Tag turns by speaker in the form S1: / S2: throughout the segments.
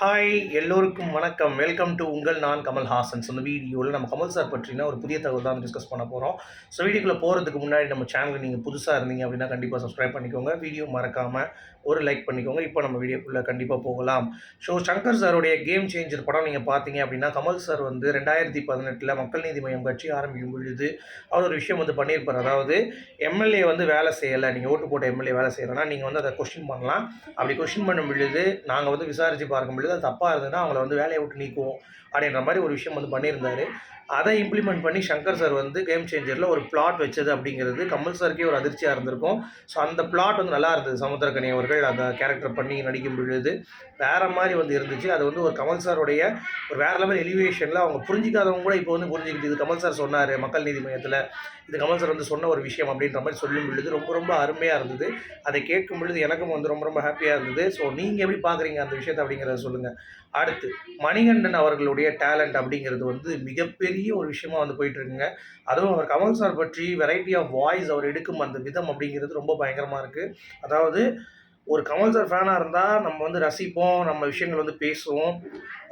S1: Hi எல்லோருக்கும் வணக்கம். Welcome to உங்கள் நான் கமல்ஹாசன். ஸோ இந்த வீடியோவில் நம்ம கமல் சார் பற்றினா ஒரு புதிய தகவல் தான் டிஸ்கஸ் பண்ண போகிறோம் ஸோ வீடியோக்குள்ளே போகிறதுக்கு முன்னாடி நம்ம சேனலுக்கு நீங்கள் புதுசாக இருந்தீங்க அப்படின்னா கண்டிப்பாக சப்ஸ்கிரைப் பண்ணிக்கோங்க. வீடியோ மறக்காமல் ஒரு லைக் பண்ணிக்கோங்க. இப்போ நம்ம வீடியோக்குள்ளே கண்டிப்பாக போகலாம். ஸோ சங்கர் சாருடைய கேம் சேஞ்சர் படம் நீங்கள் பார்த்தீங்க அப்படின்னா கமல் சார் வந்து ரெண்டாயிரத்தி பதினெட்டில் மக்கள் நீதி மையம் கட்சி ஆரம்பிக்கும் பொழுது அவர் ஒரு விஷயம் வந்து பண்ணியிருப்பார். அதாவது எம்எல்ஏ வந்து வேலை செய்யலை. நீங்கள் ஓட்டு போட்ட எம்எல்ஏ வேலை செய்யலைன்னா நீங்கள் வந்து அதை கொஸ்டின் பண்ணலாம். அப்படி கொஸ்டின் பண்ணும் பொழுது நாங்கள் வந்து விசாரித்து பார்க்கும் பொழுது அது தப்பாக இருந்ததுன்னா அவங்கள வந்து வேலையை விட்டு நீக்குவோம் அப்படின்ற மாதிரி ஒரு விஷயம் வந்து பண்ணியிருந்தாரு. அதை இம்ப்ளிமெண்ட் பண்ணி சங்கர் சார் வந்து கேம் சேஞ்சரில் ஒரு பிளாட் வச்சது அப்படிங்கிறது கமல் சாருக்கே ஒரு அதிர்ச்சியாக இருந்திருக்கும். ஸோ அந்த பிளாட் வந்து நல்லா இருந்தது. சமுத்திரக்கனி அவர்கள் அந்த கேரக்டர் பண்ணி நடிக்கும் பொழுது வேறு மாதிரி வந்து இருந்துச்சு. அது வந்து ஒரு கமல் சாருடைய ஒரு வேறு லெவல் எலிவேஷனில் அவங்க புரிஞ்சிக்காதவங்க கூட இப்போ வந்து புரிஞ்சுக்கிட்டு இது கமல் சார் சொன்னார் மக்கள் நீதி மையத்தில். இது கமல் சார் வந்து சொன்ன ஒரு விஷயம் அப்படின்ற மாதிரி சொல்லும் பொழுது ரொம்ப ரொம்ப அருமையாக இருந்தது. அதை கேட்கும் பொழுது எனக்கும் வந்து ரொம்ப ரொம்ப ஹாப்பியாக இருந்தது. ஸோ நீங்கள் எப்படி பார்க்குறீங்க அந்த விஷயத்தை அப்படிங்கிறத சொல்லுங்கள் அடுத்து மணிகண்டன் அவர்களுடைய டேலண்ட் அப்படிங்கிறது வந்து மிகப்பெரிய பெரிய ஒரு விஷயமா வந்து போயிட்டு இருக்குங்க அதுவும் அவர் கமல் சார் பற்றி வெரைட்டி ஆஃப் வாய்ஸ் அவர் எடுக்கும் அந்த விதம் அப்படிங்கிறது ரொம்ப பயங்கரமாக இருக்குது அதாவது ஒரு கமல் சார் ஃபேனாக இருந்தால் நம்ம வந்து ரசிப்போம் நம்ம விஷயங்கள் வந்து பேசுவோம்.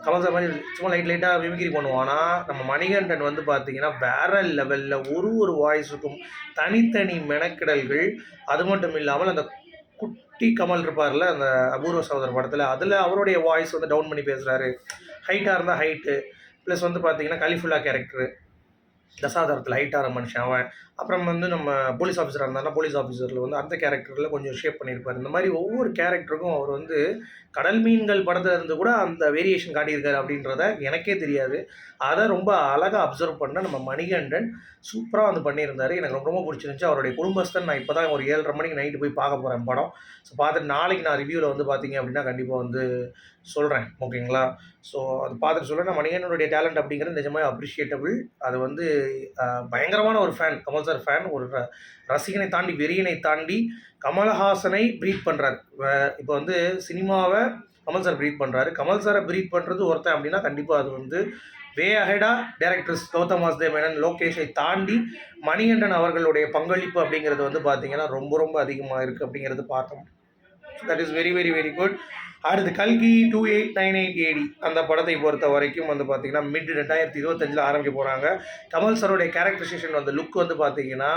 S1: கமல் சார் மாதிரி சும்மா லைட் லைட்டாக மிமிக்ரி பண்ணுவோம். ஆனால் நம்ம மணிகண்டன் வந்து பார்த்தீங்கன்னா வேற லெவலில் ஒரு ஒரு வாய்ஸுக்கும் தனித்தனி மெனக்கிடல்கள். அது மட்டும் இல்லாமல் அந்த குட்டி கமல் இருப்பார்ல அந்த அபூர்வ சகோதரர் படத்தில் அதில் அவருடைய வாய்ஸ் வந்து டவுன் பண்ணி பேசுகிறாரு ஹைட்டாக இருந்தால் ஹைட்டு ப்ளஸ் வந்து பார்த்தீங்கன்னா கலிஃபுல்லா கேரக்டரு தசாதாரத்தில் ஹைட்டார மனுஷன் அவன். அப்புறம் வந்து நம்ம போலீஸ் ஆஃபீஸராக இருந்தாலும் போலீஸ் ஆஃபீஸரில் வந்து அந்த கேரக்டரில் கொஞ்சம் ஷேப் பண்ணியிருப்பார் இந்த மாதிரி ஒவ்வொரு கேரக்டருக்கும் அவர் வந்து கடல் மீன்கள் படத்தில் இருந்து கூட அந்த வேரியேஷன் காட்டியிருக்காரு அப்படின்றத எனக்கே தெரியாது. அதை ரொம்ப அழகாக அப்சர்வ் பண்ண நம்ம மணிகண்டன் சூப்பராக வந்து பண்ணியிருந்தார். எனக்கு ரொம்ப ரொம்ப பிடிச்சிருந்துச்சு. அவருடைய குடும்பஸ்தன். நான் இப்போ தான் ஒரு ஏழரை மணிக்கு நைட்டு போய் பார்க்க போகிறேன் படம். ஸோ பார்த்துட்டு நாளைக்கு நான் ரிவ்யூவில் வந்து பார்த்தீங்க அப்படின்னா கண்டிப்பாக வந்து சொல்கிறேன் ஓகேங்களா? ஸோ அது பார்த்துட்டு சொல்கிறேன் நான் மணிகண்டனுடைய டேலண்ட் அப்படிங்கிறது நிஜமாக அப்ரிஷியேட்டபிள் அது வந்து பயங்கரமான ஒரு ஃபேன் கமல் சார் ஃபேன் ஒரு ர- ரசிகனை தாண்டி வெறியனை தாண்டி கமலஹாசனை ப்ரீத் பண்ணுறாரு இப்போ வந்து சினிமாவை கமல் சார் ப்ரீத் பண்ணுறாரு கமல் சாரை ப்ரீத் பண்ணுறது ஒருத்தன் அப்படின்னா கண்டிப்பாக அது வந்து வே அஹெடா டேரக்டர்ஸ் கௌதம் வாசுதேவ் மேனன் லோகேஷை தாண்டி மணிகண்டன் அவர்களுடைய பங்களிப்பு அப்படிங்கிறது வந்து பார்த்திங்கன்னா ரொம்ப ரொம்ப அதிகமாக இருக்குது அப்படிங்கிறது பார்த்தோம். That is very very very good அடுத்து கல்கி two eight nine eight AD அந்த படத்தை பொறுத்த வரைக்கும் வந்து பார்த்தீங்கன்னா மிட் ரெண்டாயிரத்தி இருபத்தஞ்சில் ஆரம்பிக்க போகிறாங்க கமல் சாரோடைய கேரக்டரைசேஷன் அந்த லுக் வந்து பார்த்தீங்கன்னா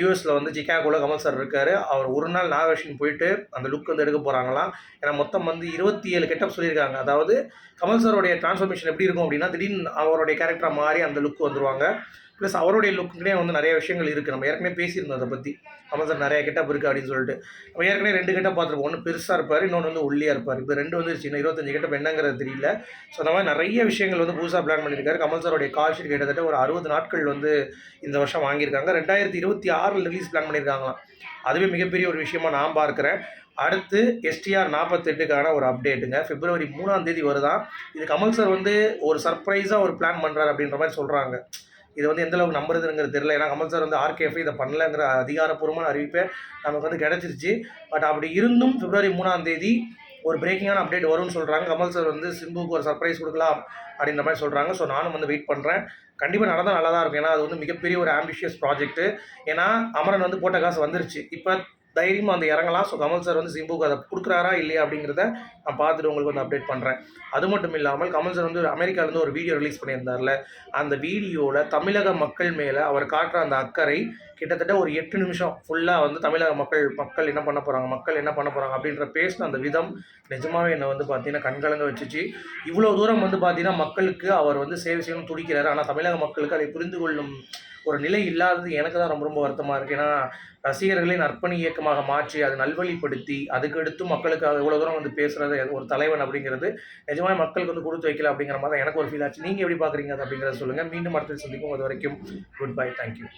S1: யூஎஸில் வந்து சிக்காகோவில் கமல் சார் இருக்கார். அவர் ஒரு நாள் நாகவேஷன் போயிட்டு அந்த லுக் வந்து எடுக்க போகிறாங்களாம் ஏன்னா மொத்தம் வந்து இருபத்தி ஏழு கெட்டப் சொல்லியிருக்காங்க. அதாவது கமல் சாருடைய டிரான்ஸ்ஃபர்மேஷன் எப்படி இருக்கும் அப்படின்னா திடீர்னு அவருடைய கேரக்டராக மாறி அந்த லுக் வந்துருவாங்க. ப்ளஸ் அவருடைய லுக்குனே வந்து நிறைய விஷயங்கள் இருக்குது நம்ம ஏற்கனவே பேசியிருந்தோம் அதை பற்றி ஆமாம் சார் நிறைய கெட்டப் இருக்குது அப்படின்னு சொல்லிட்டு. நம்ம ஏற்கனவே ரெண்டு கெட்டப் பார்த்துருப்போம். ஒன்று பெருசாக இருப்பார் இன்னொன்று வந்து ஒல்லியாக இருப்பார். இப்போ ரெண்டு வந்து சின்ன இருபத்தஞ்சு கெட்டப் என்னங்கிறது தெரியல. ஸோ அந்த மாதிரி நிறைய விஷயங்கள் வந்து புதுசாக பிளான் பண்ணியிருக்காரு. கமல் சாரோடைய கால் ஷீட் கிட்டத்தட்ட ஒரு அறுபது நாட்கள் வந்து இந்த வருஷம் வாங்கியிருக்காங்க. ரெண்டாயிரத்தி இருபத்தி ஆறில் ரிலீஸ் பிளான் பண்ணியிருக்காங்களாம். அதுவே மிகப்பெரிய ஒரு விஷயமா நான் பார்க்குறேன். அடுத்து எஸ்டிஆர் நாற்பத்தெட்டுக்கான ஒரு அப்டேட்டுங்க பிப்ரவரி மூணாம் தேதி வருதான். இது கமல் சார் வந்து ஒரு சர்ப்ரைஸாக ஒரு பிளான் பண்ணுறாரு அப்படின்ற மாதிரி சொல்கிறாங்க இது வந்து எந்த அளவுக்கு நம்புறதுங்கிறது தெரியல. ஏன்னா கமல் சார் வந்து ஆர்கேஎஃப் இதை பண்ணலங்கிற அதிகாரப்பூர்வமான அறிவிப்பை நமக்கு வந்து கிடச்சிருச்சு. பட் அப்படி இருந்தும் பிப்ரவரி மூணாம் தேதி ஒரு பிரேக்கிங்கான அப்டேட் வரும்னு சொல்கிறாங்க கமல் சார் வந்து சிம்புக்கு ஒரு சர்ப்ரைஸ் கொடுக்கலாம் அப்படின்ற மாதிரி சொல்கிறாங்க ஸோ நானும் வந்து வெயிட் பண்ணுறேன் கண்டிப்பாக நடந்தால் நல்லா தான் இருக்கும். ஏன்னா அது வந்து மிகப்பெரிய ஒரு ஆம்பிஷியஸ் ப்ராஜெக்ட்டு ஏன்னா அமரன் வந்து போட்ட காசு வந்துருச்சு. இப்போ தைரியமாக அந்த இறங்கலாம். ஸோ கமல் சார் வந்து சிம்புக்கு அதை கொடுக்குறாரா இல்லையா அப்படிங்கிறத நான் பார்த்துட்டு உங்களுக்கு வந்து அப்டேட் பண்ணுறேன் அது மட்டும் இல்லாமல் கமல் சார் வந்து அமெரிக்காவிலேருந்து ஒரு வீடியோ ரிலீஸ் பண்ணியிருந்தார்ல. அந்த வீடியோவில் தமிழக மக்கள் மேலே அவர் காட்டுற அந்த அக்கறை கிட்டத்தட்ட ஒரு எட்டு நிமிஷம் ஃபுல்லாக வந்து தமிழக மக்கள் மக்கள் என்ன பண்ண போகிறாங்க மக்கள் என்ன பண்ண போகிறாங்க அப்படின்ற பேசின அந்த விதம் நிஜமாகவே என்னை வந்து பார்த்தீங்கன்னா கண்கலங்க வச்சுச்சு. இவ்வளோ தூரம் வந்து பார்த்தீங்கன்னா மக்களுக்கு அவர் வந்து சேவை செய்யணும்னு துடிக்கிறாரு. ஆனால் தமிழக மக்களுக்கு அதை புரிந்து கொள்ளும் ஒரு நிலை இல்லாதது எனக்கு தான் ரொம்ப ரொம்ப வருத்தமாக இருக்குது ஏன்னா ரசிகர்களை நற்பணி இயக்கமாக மாற்றி அதை நல்வழிப்படுத்தி அதுக்கடுத்து மக்களுக்கு அது இவ்வளோ தூரம் வந்து பேசுகிறது ஒரு தலைவன் அப்படிங்கிறது நிஜமாக மக்களுக்கு வந்து கொடுத்து வைக்கல அப்படிங்கிற மாதிரி தான் எனக்கு ஒரு ஃபீல் ஆச்சு. நீங்கள் எப்படி பார்க்குறீங்க அது அப்படிங்கிறத சொல்லுங்கள் மீண்டும் அடுத்த சந்திக்கும் அது வரைக்கும் குட் பை தேங்க்யூ